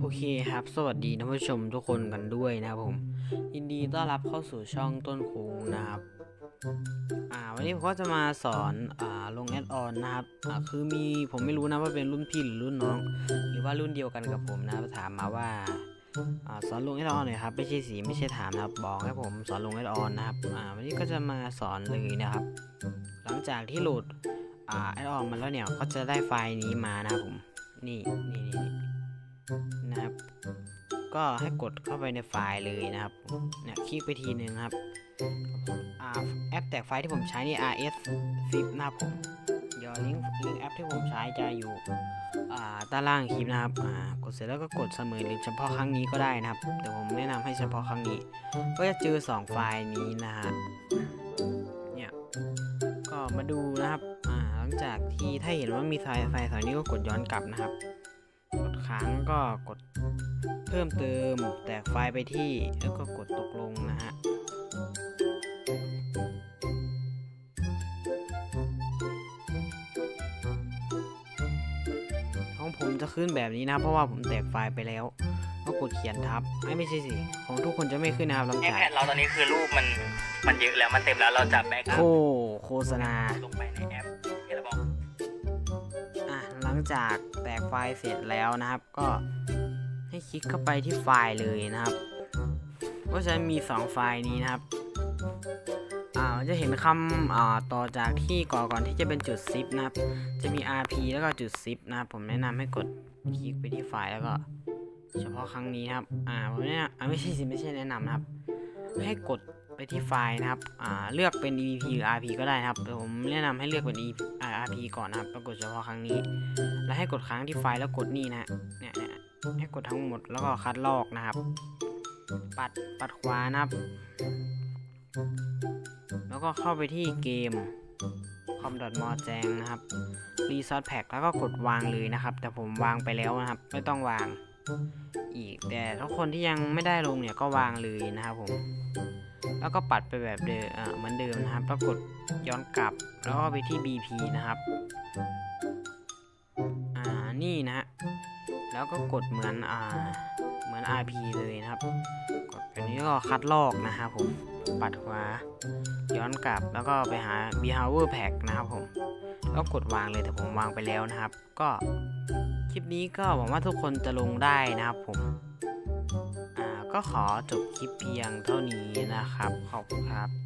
โอเคครับ สวัสดีท่านผู้ชมทุกคนกันด้วยนะครับผม ยินดีต้อนรับเข้าสู่ช่องต้นคูงนะครับ อ่า วันนี้ผมก็จะมาสอน อ่า ลงแอดออนนะครับ อ่า คือมีผมไม่รู้นะว่าเป็นรุ่นพี่หรือรุ่นน้อง หรือว่ารุ่นเดียวกันกับผมนะถามมาว่า อ่า สอนลงแอดออนหน่อยครับ ไม่ใช่สีไม่ใช่ถามนะครับ บอกให้ผมสอนลงแอดออนนะครับ อ่า วันนี้ก็จะมาสอนเลยนะครับ หลังจากที่โหลด อ่า แอดออนมาแล้วเนี่ย ก็จะได้ไฟล์นี้มานะครับผม นี่ นี่นี่ นะครับ ก็ให้กดเข้าไปในไฟล์เลยนะครับเนี่ยคลิกไปทีหนึ่งครับแอปแตกไฟล์ที่ผมใช้นี่ RS Zip นะครับผมเดี๋ยวลิงก์ลิงก์แอปที่ผมใช้จะอยู่อ่าด้านล่างคลิปนะครับกดเสร็จแล้วก็กดเสมอหรือเฉพาะครั้งนี้ก็ได้นะครับเดี๋ยวผมแนะนำให้เฉพาะครั้งนี้ ก็จะเจอ 2 ไฟล์นี้นะฮะเนี่ยก็มาดูนะครับหลังจากที่ถ้าเห็นว่ามีไฟล์ไฟล์สองนี้ก็กดย้อนกลับนะครับ ค้างก็กดเพิ่มเติมแตกไฟล์ไปที่แล้วก็กดตกลงนะฮะของผมจะขึ้นแบบนี้นะครับเพราะว่าผมแตกไฟล์ไปแล้วก็กดเขียนทับไอ้ยไม่ใช่สิของทุกคนจะไม่ขึ้นนะครับหลังไอจากแพดเราตอนนี้คือรูปมันมันเยอะแล้วมันเต็มแล้วเราจะแบ็กอัโคพโฆษณาลงไปใน ลังจากแตกไฟล์เสร็จแล้วนะครับ ก็ให้คลิกเข้าไปที่ไฟล์เลยนะครับก็จะมี 2 ไฟล์นี้นะครับอ่าจะเห็นคำอ่าต่อจากที่ก่อนก่อนที่จะเป็นจุดซิปนะครับ จะมี rp แล้วก็จุดซิปนะครับ ผมแนะนำให้กดคลิกไปที่ไฟล์แล้วก็ เฉพาะครั้งนี้นะครับ อ่าผมแนะนำอ่าไม่ใช่สิไม่ใช่แนะนำนะครับ ให้กด ไปที่ไฟล์นะครับ อ่า เลือกเป็น EVP หรือ RP ก็ได้นะครับแต่ผมแนะนำให้เลือกเป็น EPRP ก่อนนะครับแล้วกดเฉพาะครั้งนี้ แล้วให้กดค้างที่ไฟล์แล้วกดนี่นะเนี่ยเนี่ยให้กดทั้งหมดแล้วก็คัดลอกนะครับ ปัด ปัดขวานะครับ แล้วก็เข้าไปที่เกม com m o แจงนะครับ resource pack แล้วก็กดวางเลยนะครับ แต่ผมวางไปแล้วนะครับ ไม่ต้องวางอีก แต่ถ้าคนที่ยังไม่ได้ลงเนี่ยก็วางเลยนะครับผม แล้วก็ปัดไปแบบเดิมอ่าเหมือนเดิมนะครับแล้วกดย้อนกลับ แล้วก็ไปที่ BP นะครับ อ่า นี่นะฮะ แล้วก็กดเหมือนอ่า เหมือน RP เลยนะครับ กดแบบนี้ก็คัดลอกนะครับผม ปัดขวา ย้อนกลับ แล้วก็ไปหา Behavior Pack นะครับผม แล้วกดวางเลยแต่ผมวางไปแล้วนะครับ ก็คลิปนี้ก็หวังว่าทุกคนจะลงได้นะครับผม ก็ขอจบคลิปเพียงเท่านี้นะครับ ขอบคุณครับ